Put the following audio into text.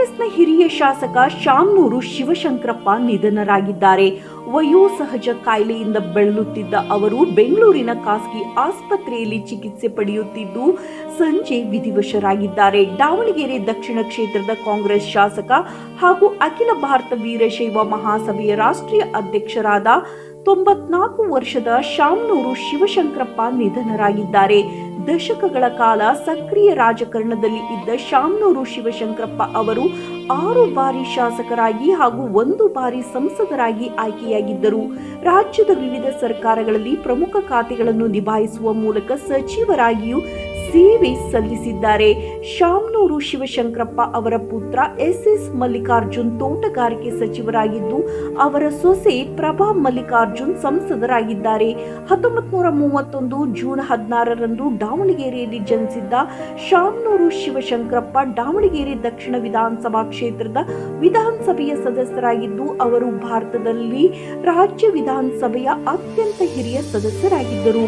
ಕಾಂಗ್ರೆಸ್ನ ಹಿರಿಯ ಶಾಸಕ ಶಾಮ್ನೂರು ಶಿವಶಂಕರಪ್ಪ ನಿಧನರಾಗಿದ್ದಾರೆ. ವಯೋಸಹಜ ಕಾಯಿಲೆಯಿಂದ ಬಳಲುತ್ತಿದ್ದ ಅವರು ಬೆಂಗಳೂರಿನ ಖಾಸಗಿ ಆಸ್ಪತ್ರೆಯಲ್ಲಿ ಚಿಕಿತ್ಸೆ ಪಡೆಯುತ್ತಿದ್ದು ಸಂಜೆ ವಿಧಿವಶರಾಗಿದ್ದಾರೆ. ದಾವಣಗೆರೆ ದಕ್ಷಿಣ ಕ್ಷೇತ್ರದ ಕಾಂಗ್ರೆಸ್ ಶಾಸಕ ಹಾಗೂ ಅಖಿಲ ಭಾರತ ವೀರಶೈವ ಮಹಾಸಭೆಯ ರಾಷ್ಟ್ರೀಯ ಅಧ್ಯಕ್ಷರಾದ ತೊಂಬತ್ನಾಲ್ಕು ವರ್ಷದ ಶಾಮ್ನೂರು ಶಿವಶಂಕರಪ್ಪ ನಿಧನರಾಗಿದ್ದಾರೆ. ದಶಕಗಳ ಕಾಲ ಸಕ್ರಿಯ ರಾಜಕಾರಣದಲ್ಲಿ ಇದ್ದ ಶಾಮನೂರು ಶಿವಶಂಕರಪ್ಪ ಅವರು ಆರು ಬಾರಿ ಶಾಸಕರಾಗಿ ಹಾಗೂ ಒಂದು ಬಾರಿ ಸಂಸದರಾಗಿ ಆಯ್ಕೆಯಾಗಿದ್ದರು. ರಾಜ್ಯದ ವಿವಿಧ ಸರ್ಕಾರಗಳಲ್ಲಿ ಪ್ರಮುಖ ಖಾತೆಗಳನ್ನು ನಿಭಾಯಿಸುವ ಮೂಲಕ ಸಚಿವರಾಗಿಯೂ ಸೇವೆ ಸಲ್ಲಿಸಿದ್ದಾರೆ. ಶಾಮನೂರು ಶಿವಶಂಕರಪ್ಪ ಅವರ ಪುತ್ರ ಎಸ್ ಎಸ್ ಮಲ್ಲಿಕಾರ್ಜುನ್ ತೋಟಗಾರಿಕೆ ಸಚಿವರಾಗಿದ್ದು, ಅವರ ಸೊಸೆ ಪ್ರಭಾ ಮಲ್ಲಿಕಾರ್ಜುನ್ ಸಂಸದರಾಗಿದ್ದಾರೆ. ಹತ್ತೊಂಬತ್ ನೂರ ಮೂವತ್ತೊಂದು ಜೂನ್ ಹದಿನಾರರಂದು ದಾವಣಗೆರೆಯಲ್ಲಿ ಜನಿಸಿದ್ದ ಶಾಮನೂರು ಶಿವಶಂಕರಪ್ಪ ದಾವಣಗೆರೆ ದಕ್ಷಿಣ ವಿಧಾನಸಭಾ ಕ್ಷೇತ್ರದ ವಿಧಾನಸಭೆಯ ಸದಸ್ಯರಾಗಿದ್ದು, ಅವರು ಭಾರತದಲ್ಲಿ ರಾಜ್ಯ ವಿಧಾನಸಭೆಯ ಅತ್ಯಂತ ಹಿರಿಯ ಸದಸ್ಯರಾಗಿದ್ದರು.